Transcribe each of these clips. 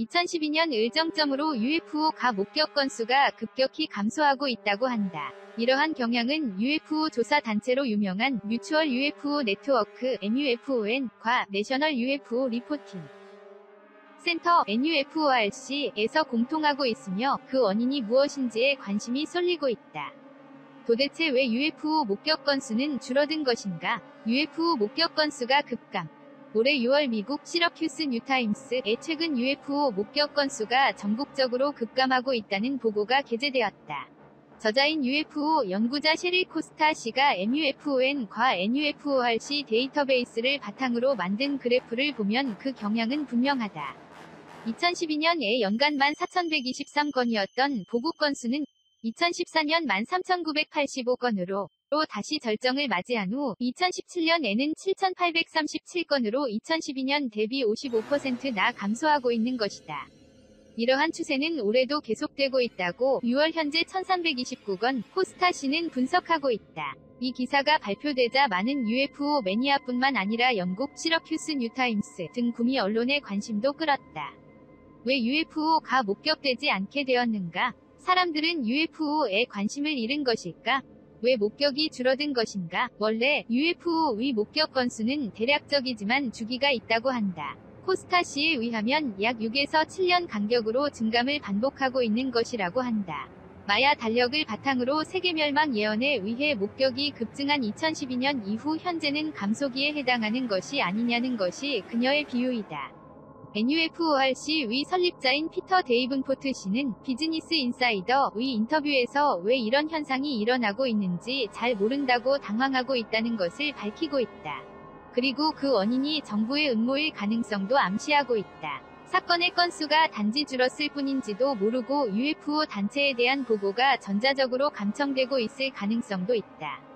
2012년 일정점으로 UFO 가 목격 건수가 급격히 감소하고 있다고 한다. 이러한 경향은 UFO 조사 단체로 유명한 뮤추얼 UFO 네트워크 MUFON 과 내셔널 UFO 리포팅 센터 NUFORC에서 공통하고 있으며 그 원인이 무엇인지에 관심이 쏠리고 있다. 도대체 왜 UFO 목격 건수는 줄어든 것인가? UFO 목격 건수가 급감. 올해 6월 미국 시러큐스 뉴타임스의 최근 UFO 목격 건수가 전국적으로 급감하고 있다는 보고가 게재되었다. 저자인 UFO 연구자 셰릴 코스타 씨가 MUFON과 NUFORC 데이터베이스를 바탕으로 만든 그래프를 보면 그 경향은 분명하다. 2012년에 연간 14,123건이었던 보고 건수는 2014년 13,985건으로 로 다시 절정을 맞이한 후 2017년에는 7,837건으로 2012년 대비 55%나 감소하고 있는 것이다. 이러한 추세는 올해도 계속되고 있다고 6월 현재 1329건 코스타시는 분석하고 있다. 이 기사가 발표되자 많은 UFO 매니아뿐만 아니라 영국 시러큐스 뉴타임스 등 구미 언론의 관심도 끌었다. 왜 UFO가 목격되지 않게 되었는가? 사람들은 UFO에 관심을 잃은 것일까? 왜 목격이 줄어든 것인가? 원래 UFO의 목격 건수는 대략적이지만 주기가 있다고 한다. 코스타 씨에 의하면 약 6에서 7년 간격으로 증감을 반복하고 있는 것이라고 한다. 마야 달력을 바탕으로 세계 멸망 예언에 의해 목격이 급증한 2012년 이후 현재는 감소기에 해당하는 것이 아니냐는 것이 그녀의 비유이다. NUFORC의 설립자인 피터 데이븐포트 씨는 비즈니스 인사이더의 인터뷰에서 왜 이런 현상이 일어나고 있는지 잘 모른다고 당황하고 있다는 것을 밝히고 있다. 그리고 그 원인이 정부의 음모일 가능성도 암시하고 있다. 사건의 건수가 단지 줄었을 뿐인지도 모르고 UFO 단체에 대한 보고가 전자적으로 감청되고 있을 가능성도 있다.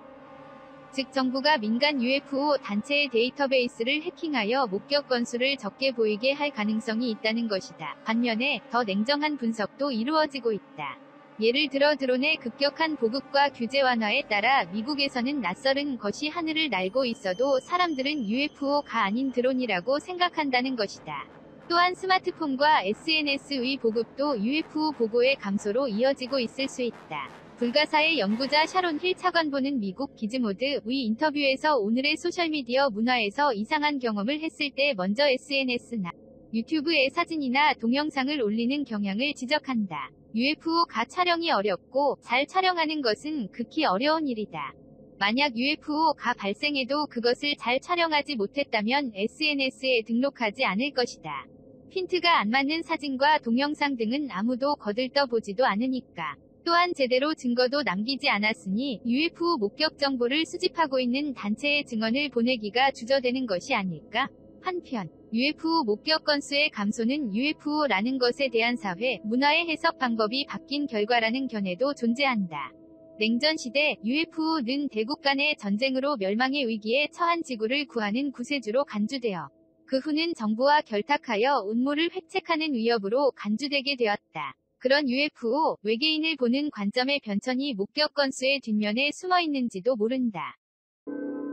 즉 정부가 민간 UFO 단체의 데이터베이스를 해킹하여 목격 건수를 적게 보이게 할 가능성이 있다는 것이다. 반면에 더 냉정한 분석도 이루어지고 있다. 예를 들어 드론의 급격한 보급과 규제 완화에 따라 미국에서는 낯설은 것이 하늘을 날고 있어도 사람들은 UFO가 아닌 드론이라고 생각한다는 것이다. 또한 스마트폰과 SNS의 보급도 UFO 보고의 감소로 이어지고 있을 수 있다. 불가사의 연구자 샤론 힐 차관보는 미국 기즈모드의 인터뷰에서 오늘의 소셜미디어 문화에서 이상한 경험을 했을 때 먼저 SNS나 유튜브에 사진이나 동영상을 올리는 경향을 지적한다. UFO가 촬영이 어렵고 잘 촬영하는 것은 극히 어려운 일이다. 만약 UFO가 발생해도 그것을 잘 촬영하지 못했다면 SNS에 등록하지 않을 것이다. 핀트가 안 맞는 사진과 동영상 등은 아무도 거들떠 보지도 않으니까. 또한 제대로 증거도 남기지 않았으니 UFO 목격 정보를 수집하고 있는 단체의 증언을 보내기가 주저되는 것이 아닐까? 한편 UFO 목격 건수의 감소는 UFO라는 것에 대한 사회, 문화의 해석 방법이 바뀐 결과라는 견해도 존재한다. 냉전 시대 UFO는 대국 간의 전쟁으로 멸망의 위기에 처한 지구를 구하는 구세주로 간주되어 그 후는 정부와 결탁하여 음모를 획책하는 위협으로 간주되게 되었다. 그런 UFO, 외계인을 보는 관점의 변천이 목격 건수의 뒷면에 숨어 있는지도 모른다.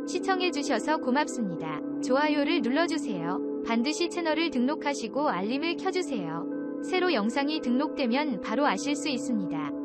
시청해주셔서 고맙습니다. 좋아요를 눌러주세요. 반드시 채널을 등록하시고 알림을 켜주세요. 새로 영상이 등록되면 바로 아실 수 있습니다.